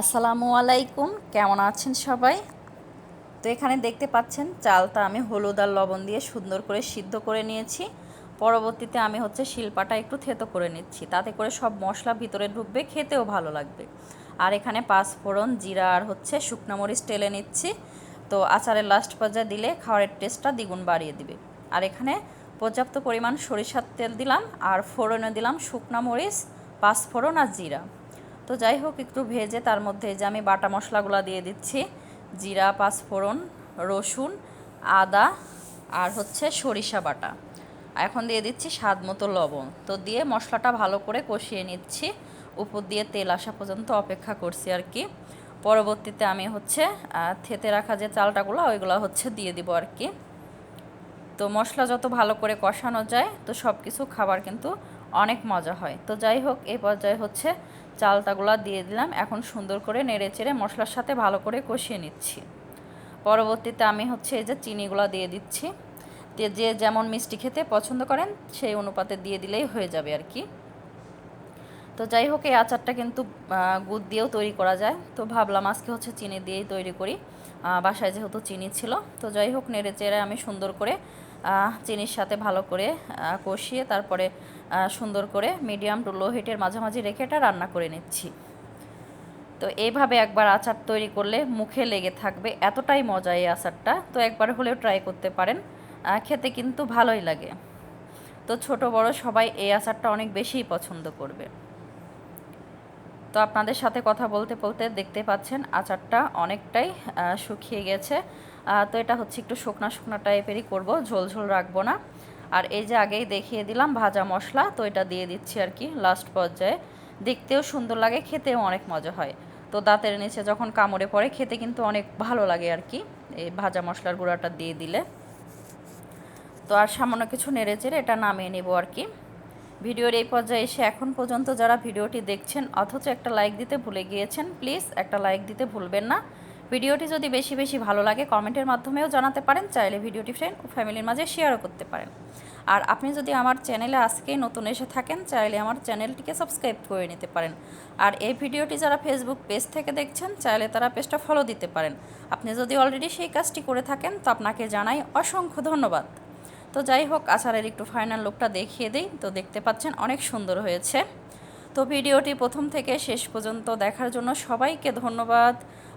আসসালামু আলাইকুম, কেমন আছেন সবাই? তো এখানে দেখতে পাচ্ছেন, চালটা আমি হলুদ আর লবণ দিয়ে সুন্দর করে সিদ্ধ করে নিয়েছি। পরবর্তীতে আমি হচ্ছে শিলপাটা একটু থেতো করে নিচ্ছি, তাতে করে সব মশলা ভিতরে ঢুকবে, খেতেও ভালো লাগবে। আর এখানে পাঁচফোড়ন জিরা আর হচ্ছে শুকনো মরিচ টেলে নিচ্ছি। তো আচারের লাস্ট পর্যায়ে দিলে খাওয়ারের টেস্টটা দ্বিগুণ বাড়িয়ে দিবে। আর এখানে পর্যাপ্ত পরিমাণ সরিষার তেল দিলাম, আর ফোড়নে দিলাম শুকনো মরিচ পাঁচফোড়ন আর জিরা। তো যাই হোক, একটু ভেজে তার মধ্যে যে আমি বাটা মশলাগুলো দিয়ে দিচ্ছি। জিরা, পাঁচফোড়ন, রসুন, আদা আর হচ্ছে সরিষা বাটা। এখন দিয়ে দিচ্ছি স্বাদ মতো লবণ। তো দিয়ে মশলাটা ভালো করে কষিয়ে নিচ্ছি। উপর দিয়ে তেল আসা পর্যন্ত অপেক্ষা করছি আর কি। পরবর্তীতে আমি হচ্ছে থেতে রাখা যে চালটাগুলো, ওইগুলো হচ্ছে দিয়ে দিব আর কি। তো মশলা যত ভালো করে কষানো যায়, তো সব কিছু খাবার কিন্তু অনেক মজা হয়। তো যাই হোক এই পর্যায়ে হচ্ছে চালতাগুলা দিয়ে দিলাম। এখন সুন্দর করে নেড়ে চেড়ে মশলার সাথে ভালো করে কষিয়ে নিচ্ছি। পরবর্তীতে আমি হচ্ছে এই যে চিনিগুলো দিয়ে দিচ্ছি। যে যেমন মিষ্টি খেতে পছন্দ করেন, সেই অনুপাতে দিয়ে দিলেই হয়ে যাবে আর কি। তো যাই হোক, এই আচারটা কিন্তু গুড় দিয়েও তৈরি করা যায়। তো ভাবলাম আজকে হচ্ছে চিনি দিয়েই তৈরি করি। বাসায় যেহেতু চিনি ছিল। তো যাই হোক, নেড়ে চেড়ে আমি সুন্দর করে চিনির সাথে ভালো করে কষিয়ে তারপরে সুন্দর করে মিডিয়াম টু লো হিটের মাঝামাঝি রেখে এটা রান্না করে নিচ্ছি। তো এইভাবে একবার আচার তৈরি করলে মুখে লেগে থাকবে, এতটাই মজা এই আচারটা। তো একবার হলেও ট্রাই করতে পারেন খেতে কিন্তু ভালোই লাগে। তো ছোট বড় সবাই এই আচারটা অনেক বেশিই পছন্দ করবে। তো আপনাদের সাথে কথা বলতে বলতে দেখতে পাচ্ছেন আচারটা অনেকটাই শুকিয়ে গেছে। তো এটা হচ্ছে একটু শুকনা শুকনা টাইপেরই করব, ঝোল ঝোল রাখব না। আর এই যে আগেই দেখিয়ে দিলাম ভাজা মশলা, তো এটা দিয়ে দিচ্ছি আর কি লাস্ট পর্যায়ে। দেখতেও সুন্দর লাগে, খেতেও অনেক মজা হয়। তো দাঁতের নিচে যখন কামড়ে পড়ে, খেতে কিন্তু অনেক ভালো লাগে আর কি এই ভাজা মশলার গুঁড়াটা দিয়ে দিলে। তো আর সামান্য কিছু নেড়ে চেড়ে এটা নামিয়ে নেব আর কি। ভিডিওর এই পর্যায়ে এসে এখন পর্যন্ত যারা ভিডিওটি দেখছেন, অথচ একটা লাইক দিতে ভুলে গিয়েছেন প্লিজ একটা লাইক দিতে ভুলবেন না। ভিডিওটি যদি বেশি বেশি ভালো লাগে কমেন্টের মাধ্যমেও জানাতে পারেন, চাইলে ভিডিওটি ফ্রেন্ড ও ফ্যামিলির মাঝে শেয়ারও করতে পারেন। আর আপনি যদি আমার চ্যানেলে আজকেই নতুন এসে থাকেন, চাইলে আমার চ্যানেলটিকে সাবস্ক্রাইব করে নিতে পারেন। আর এই ভিডিওটি যারা ফেসবুক পেজ থেকে দেখছেন, চাইলে তারা পেজটা ফলো দিতে পারেন। আপনি যদি অলরেডি সেই কাজটি করে থাকেন, তো আপনাকে জানাই অসংখ্য ধন্যবাদ। তো যাই হোক, আচারের একটু ফাইনাল লুকটা দেখিয়ে দিই। তো দেখতে পাচ্ছেন অনেক সুন্দর হয়েছে। তো ভিডিওটি প্রথম থেকে শেষ পর্যন্ত দেখার জন্য সবাইকে ধন্যবাদ।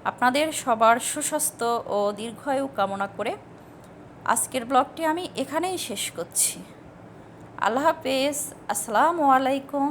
আপনাদের সবার সুস্বাস্থ্য ও দীর্ঘায়ু কামনা করে আজকের ব্লগটি আমি এখানেই শেষ করছি। আল্লাহ হাফেজ। আসসালামু আলাইকুম।